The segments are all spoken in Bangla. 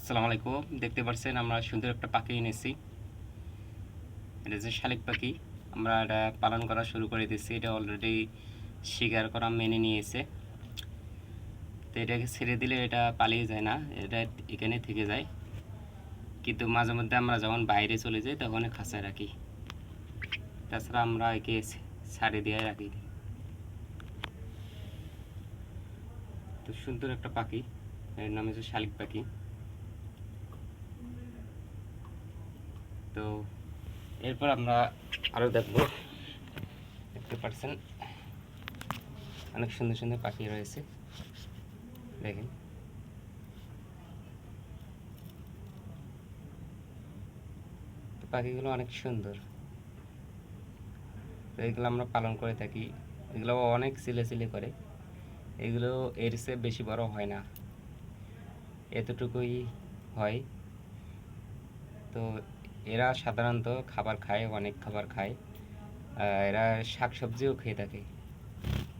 আসসালামু আলাইকুম। দেখতে পাচ্ছেন আমরা সুন্দর একটা পাখি এনেছি। এটা হচ্ছে শালিক পাখি। আমরা এটা পালন করা শুরু করে দিয়েছি। এটা অলরেডি শিকার করা মেনে নিয়েছে। তো এটাকে ছেড়ে দিলে এটা পালিয়ে যায় না। এটা এখানে থেকে যায়। কিন্তু মাঝে মধ্যে আমরা যখন বাইরে চলে যাই, তখন খাঁচায় রাখি। তাছাড়া আমরা একে ছাড়ে দিয়ে রাখি। তো সুন্দর একটা পাখি। এর নাম হচ্ছে শালিক পাখি। তো এরপর আমরা আরও দেখব। দেখতে পাচ্ছেন, অনেক সুন্দর সুন্দর পাখি রয়েছে। দেখেন। পাখিগুলো অনেক সুন্দর। তো এগুলো আমরা পালন করে থাকি। এগুলো অনেক সিলে সিলে করে। এগুলো এর চেয়ে বেশি বড় হয় না। এতটুকুই হয়। তো এরা সাধারণত খাবার খায়, অনেক খাবার খায়। এরা শাক সবজিও খেয়ে থাকে।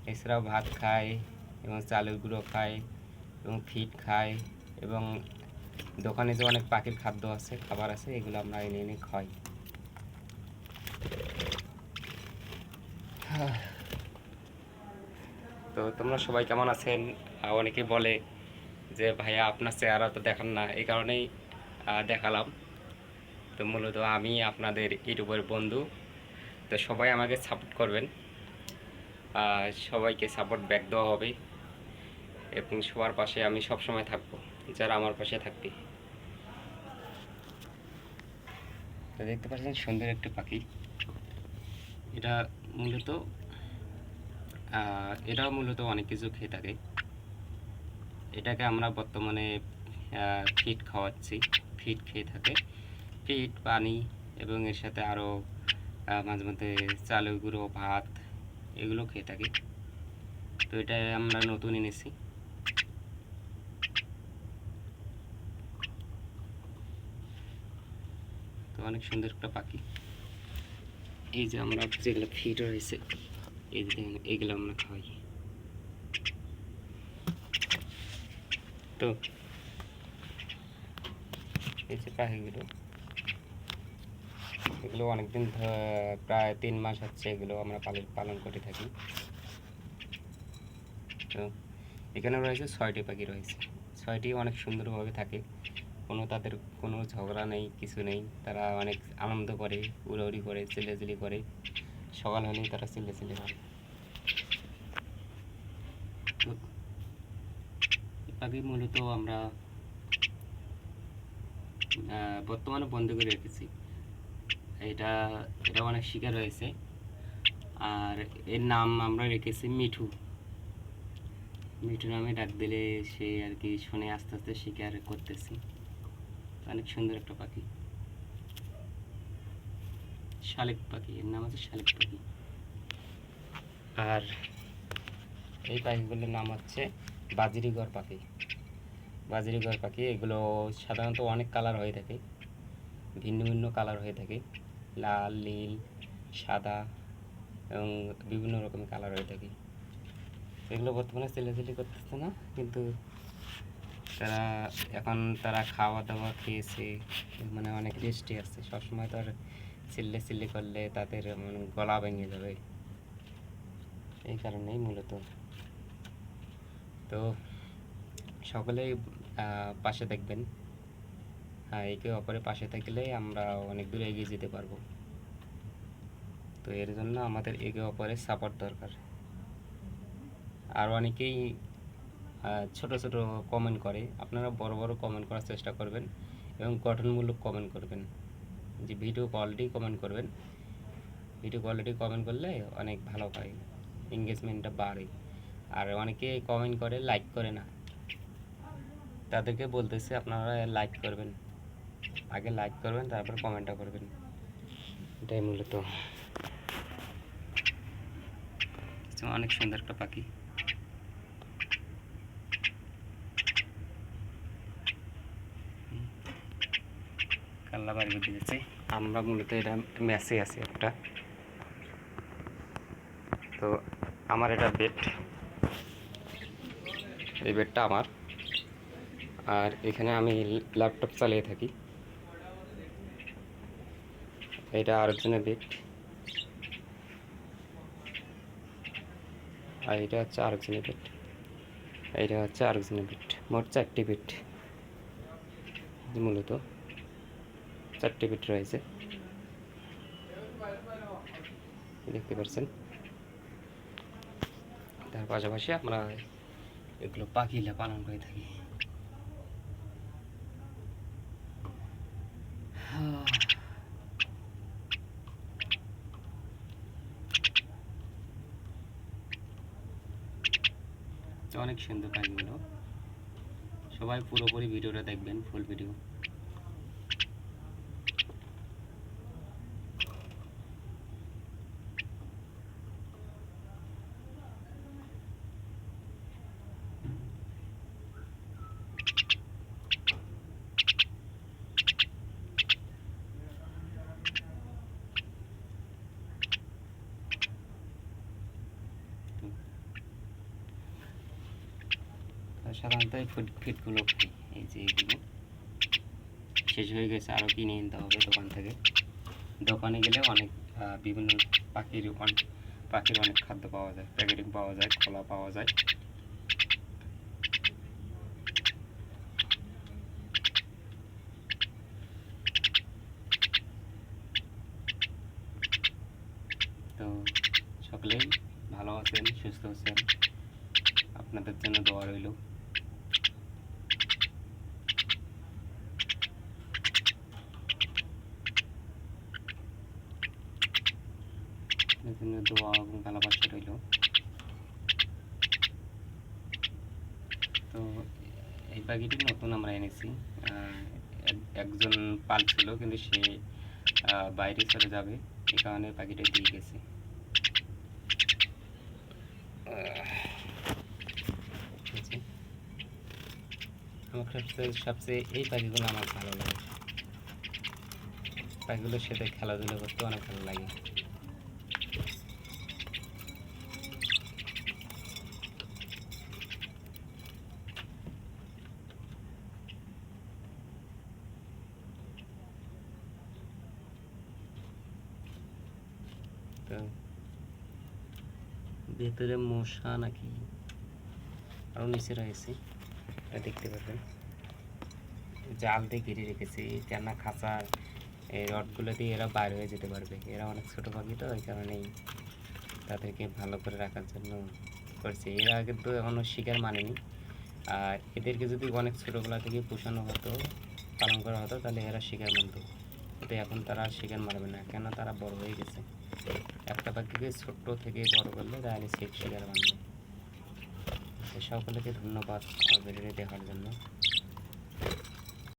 এছাড়াও ভাত খায় এবং চালের গুঁড়ো খায় এবং ফিট খায় এবং দোকানে যে অনেক পাখির খাদ্য আছে, খাবার আছে, এগুলো আমরা এনে এনে খাই। তো তোমরা সবাই কেমন আছেন? অনেকে বলে যে, ভাইয়া, আপনার চেহারা তো দেখান না। এই কারণেই দেখালাম। তো মূলত আমি আপনাদের ইউটিউবের বন্ধু। তো সবাই আমাকে সাপোর্ট করবেন। সবাইকে সাপোর্ট ব্যাক দেওয়া হবে। এবং সবার পাশে আমি সব সময় থাকব, যারা আমার পাশে থাকবে। তো দেখতে পাচ্ছেন সুন্দর একটা পাখি। এটা মূলত এটাও মূলত অনেক কিছু খেয়ে থাকে। এটাকে আমরা বর্তমানে ফিট খাওয়াচ্ছি ফিট খেয়ে থাকে। ফিট পানি এবং এর সাথে আরও মাঝে মধ্যে চালের গুঁড়ো, ভাত এগুলো খেয়ে থাকি। তো এটা আমরা নতুন এনেছি। তো অনেক সুন্দর একটা পাখি। এই যে আমরা যেগুলো ফিট রয়েছে, এই যে এইগুলো আমরা খাওয়াই তো এই যে পাখিগুলো। এগুলো অনেকদিন প্রায় তিন মাস হচ্ছে এগুলো আমরা পালন পালন করে থাকি। তো এখানে রয়েছে ছয়টি পাখি রয়েছে। ছয়টি অনেক সুন্দরভাবে থাকে। কোনো তাদের কোনো ঝগড়া নেই, কিছু নেই। তারা অনেক আনন্দ করে, উড়াউড়ি করে চিল্লাচিলি করে। সকাল হলেই তারা চিল্লাচিলি করে। পাখি মূলত আমরা বর্তমানে বন্ধ করে রেখেছি। এটা এটা অনেক শিকার রয়েছে আর এর নাম আমরা রেখেছি মিঠু। মিঠু নামে ডাক দিলে সে আর কি শুনে আস্তে আস্তে শিকার করতেছি। অনেক সুন্দর একটা পাখি। শালিক পাখি, এর নাম আছে শালিক পাখি। আর এই পাখিগুলোর নাম হচ্ছে বাজরিগর পাখি। বাজরিগর পাখি এগুলো সাধারণত অনেক কালার হয়ে থাকে, ভিন্ন ভিন্ন কালার হয়ে থাকে। লাল, নীল, সাদা এবং বিভিন্ন রকমের কালার হয়ে থাকে। এগুলো বর্তমানে চিল্লাচিল্লি করতেছে না, কিন্তু তারা এখন তারা খাওয়া দাওয়া খেয়েছে মানে অনেক রেস্টে আছে। সবসময় তো আর চিল্লে চিল্লি করলে তাদের মানে গলা ভেঙে যাবে। এই কারণেই মূলত। তো সকলেই পাশে দেখবেন। একে অপরের পাশে থাকলে আমরা অনেক দূর এগিয়ে যেতে পারব। তো এর জন্য আমাদের একে অপরের সাপোর্ট দরকার। আর অনেকেই ছোট ছোট কমেন্ট করে। আপনারা বড় বড় কমেন্ট করার চেষ্টা করবেন এবং গঠনমূলক কমেন্ট করবেন। যে ভিডিও কোয়ালিটি কমেন্ট করবেন। ভিডিও কোয়ালিটি কমেন্ট করলে অনেক ভালো হয় এঙ্গেজমেন্টটা বাড়ে। আর অনেকে কমেন্ট করে লাইক করে না। তাদেরকে বলতেছে, আপনারা লাইক করবেন। আগে লাইক করবেন তারপর কমেন্টটা করবেন। এটাই মূলত। অনেক সুন্দর একটা পাখি। কাল্লা বাড়ি যাচ্ছে। আমরা মূলত এটা ম্যাচে আছি একটা। তো আমার এটা বেড এই বেডটা আমার। আর এখানে আমি ল্যাপটপ চালিয়ে থাকি। এটা আরেকজনের বেড আর এটা হচ্ছে আরেকজনের বেড এইটা হচ্ছে আরেকজনের বেড মোট চারটি বেড মূলত চারটি বেড রয়েছে। দেখতে পাচ্ছেন? তার পাশাপাশি আমরা এগুলো পাখিলা পালন করে থাকি। অনেক সুন্দর কাজগুলো। সবাই পুরোপুরি ভিডিওটা দেখবেন ফুল ভিডিও সাধারণত এই ফুড ফিটগুলো এই যে এগুলো শেষ হয়ে গেছে আরও কিনে নিতে হবে দোকান থেকে। দোকানে গেলে অনেক বিভিন্ন পাখির অনেক পাখির অনেক খাদ্য পাওয়া যায়। প্যাকেটিং পাওয়া যায়, খোলা পাওয়া যায়। তো সকলেই ভালো আছেন, সুস্থ আছেন। আপনাদের জন্য দোয়া রইল আপনাদের জন্য দোয়া ভালোবাসা রইল তো এই পাখিটি নতুন আমরা এনেছি। একজন পালছিল, কিন্তু সে বাইরে চলে যাবে। এই কারণে পাখিটা দিয়ে গেছে। আমার সবচেয়ে সবচেয়ে এই পাখিগুলো আমার ভালো লাগে। পাখিগুলোর সাথে খেলাধুলা করতে অনেক ভালো লাগে। তো ভেতরে মশা নাকি আরও নিচে রয়েছে। এটা দেখতে পাবেন জাল দিয়ে ঘিরে রেখেছি কেননা খাঁচার এই রডগুলো দিয়ে এরা বাইরে হয়ে যেতে পারবে। এরা অনেক ছোট পাখি তো ওই কারণেই তাদেরকে ভালো করে রাখার জন্য করছি। এরা কিন্তু এখনও শিকার মানেনি আর এদেরকে যদি অনেক ছোটোবেলা থেকে পোষানো হতো, পালন করা হতো, তাহলে এরা শিকার মানত কিন্তু এখন তারা শিকার মারবে না, কেন তারা বড় হয়ে গেছে? একটা পাখিকে ছোট্ট থেকে বড় করলে তাহলে সে শিকার মানবে সকলকে ধন্যবাদ ভিডিওটি দেখার জন্য।